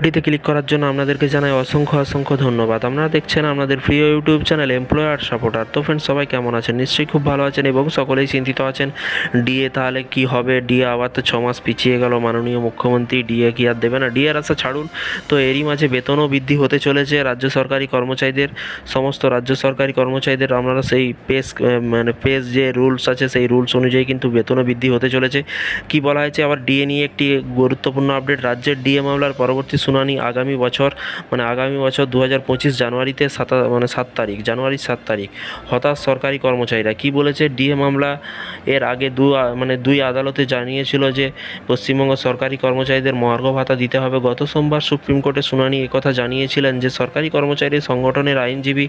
ভিডিওতে ক্লিক করার জন্য আপনাদেরকে জানাই অসংখ্য অসংখ্য ধন্যবাদ। আপনারা দেখছেন আমাদের প্রিয় ইউটিউব চ্যানেল এমপ্লয়ার সাপোর্টার তো ফ্রেন্ডস সবাই কেমন আছেন? নিশ্চয়ই খুব ভালো আছেন এবং সকলেই চিন্তিত আছেন। ডিএ তাহলে কি হবে? ডিএ আবার তো ছ মাস পিছিয়ে গেল। মাননীয় মুখ্যমন্ত্রী ডিএ কি আর দেবে না? ডিএর আশা ছাড়ুন। তো এরই মাঝে বেতনও বৃদ্ধি হতে চলেছে রাজ্য সরকারি কর্মচারীদের। সমস্ত রাজ্য সরকারি কর্মচারীদের আপনারা সেই পেস মানে পেস যে রুলস আছে, সেই রুলস অনুযায়ী কিন্তু বেতনও বৃদ্ধি হতে চলেছে। কি বলা হয়েছে? আবার ডিএ নিয়ে একটি গুরুত্বপূর্ণ আপডেট রাজ্যের ডিএ মামলার পরবর্তী শুনানি আগামী বছর মানে আগামী বছর দু হাজার পঁচিশ জানুয়ারিতে সাতা মানে সাত তারিখ জানুয়ারির সাত তারিখ, হতাশ সরকারি কর্মচারীরা। কি বলেছে? ডিএ মামলা এর আগে দু মানে দুই আদালতে জানিয়েছিল যে, পশ্চিমবঙ্গ সরকারি কর্মচারীদের মহার্ঘ ভাতা দিতে হবে। গত সোমবার সুপ্রিম কোর্টে শুনানি একথা জানিয়েছিলেন যে, সরকারি কর্মচারী সংগঠনের আইনজীবী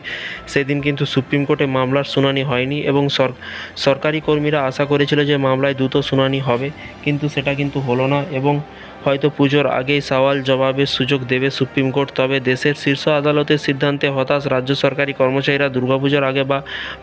সেদিন কিন্তু সুপ্রিম কোর্টে মামলার শুনানি হয়নি এবং সরকারি কর্মীরা আশা করেছিল যে, মামলায় দ্রুত শুনানি হবে, কিন্তু সেটা কিন্তু হলো না এবং হয়তো পুজোর আগেই সওয়াল জবাবের সুযোগ দেবে সুপ্রিম কোর্ট, তবে দেশের শীর্ষ আদালতের সিদ্ধান্তে হতাশ রাজ্য সরকারি কর্মচারীরা দুর্গাপুজোর আগে বা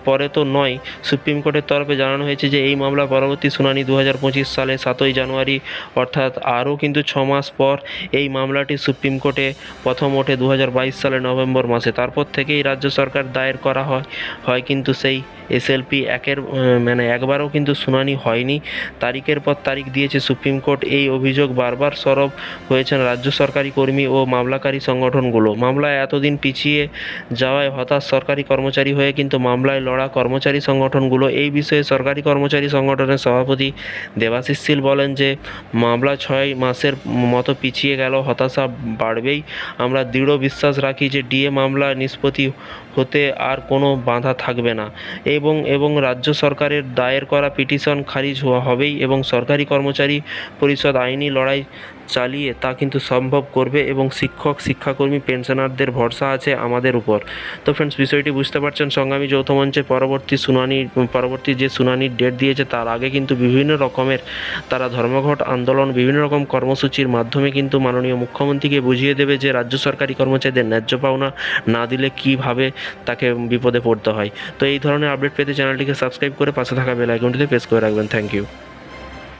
পরে তো নয়। সুপ্রিম কোর্টের তরফে জানানো হয়েছে যে এই মামলা পরবর্তী শুনানি দু হাজার পঁচিশ সালে সাতই জানুয়ারি, অর্থাৎ আরও কিন্তু ছ মাস পর এই মামলাটি সুপ্রিম কোর্টে প্রথম ওঠে দু হাজার বাইশ সালে নভেম্বর মাসে। তারপর থেকেই রাজ্য সরকার দায়ের করা হয় হয় কিন্তু সেই এসএলপি একের মানে একবারও কিন্তু শুনানি হয়নি। তারিখের পর তারিখ দিয়েছে সুপ্রিম কোর্ট। এই অভিযোগ বারবার সরব হয়েছেন রাজ্য সরকারি কর্মী ও মামলাকারী সংগঠনগুলো। মামলায় এতদিন পিছিয়ে যাওয়ায় হতাশ সরকারি কর্মচারী হয়ে কিন্তু মামলায় লড়া কর্মচারী সংগঠনগুলো। এই বিষয়ে সরকারি কর্মচারী সংগঠনের সভাপতি দেবাশিস শীল বলেন যে, মামলা ছয় মাসের মতো পিছিয়ে গেল, হতাশা বাড়বেই। আমরা দৃঢ় বিশ্বাস রাখি যে, ডিএ মামলা নিষ্পত্তি হতে আর কোনো বাধা থাকবে না। এবং এবং রাজ্য সরকারের দায়ের করা পিটিশন খারিজ হওয়া হবেই এবং সরকারি কর্মচারী পরিষদ আইনি লড়াই চালিয়ে তা কিন্তু সম্ভব করবে এবং শিক্ষক, শিক্ষাকর্মী, পেনশনারদের ভরসা আছে আমাদের উপর। তো ফ্রেন্ডস বিষয়টি বুঝতে পারছেন, সংগ্রামী যৌথ মঞ্চে পরবর্তী শুনানি, পরবর্তী যে শুনানির ডেট দিয়েছে তার আগে কিন্তু বিভিন্ন রকমের তারা ধর্মঘট, আন্দোলন, বিভিন্ন রকম কর্মসূচির মাধ্যমে কিন্তু মাননীয় মুখ্যমন্ত্রীকে বুঝিয়ে দেবে যে রাজ্য সরকারি কর্মচারীদের ন্যায্য পাওনা না দিলে কীভাবে তাকে বিপদে পড়তে হয়। তো এই ধরনের আপডেট পেতে চ্যানেলটিকে সাবস্ক্রাইব করে পাশে থাকা বেল আইকনটিতে প্রেস করে রাখবেন। Thank you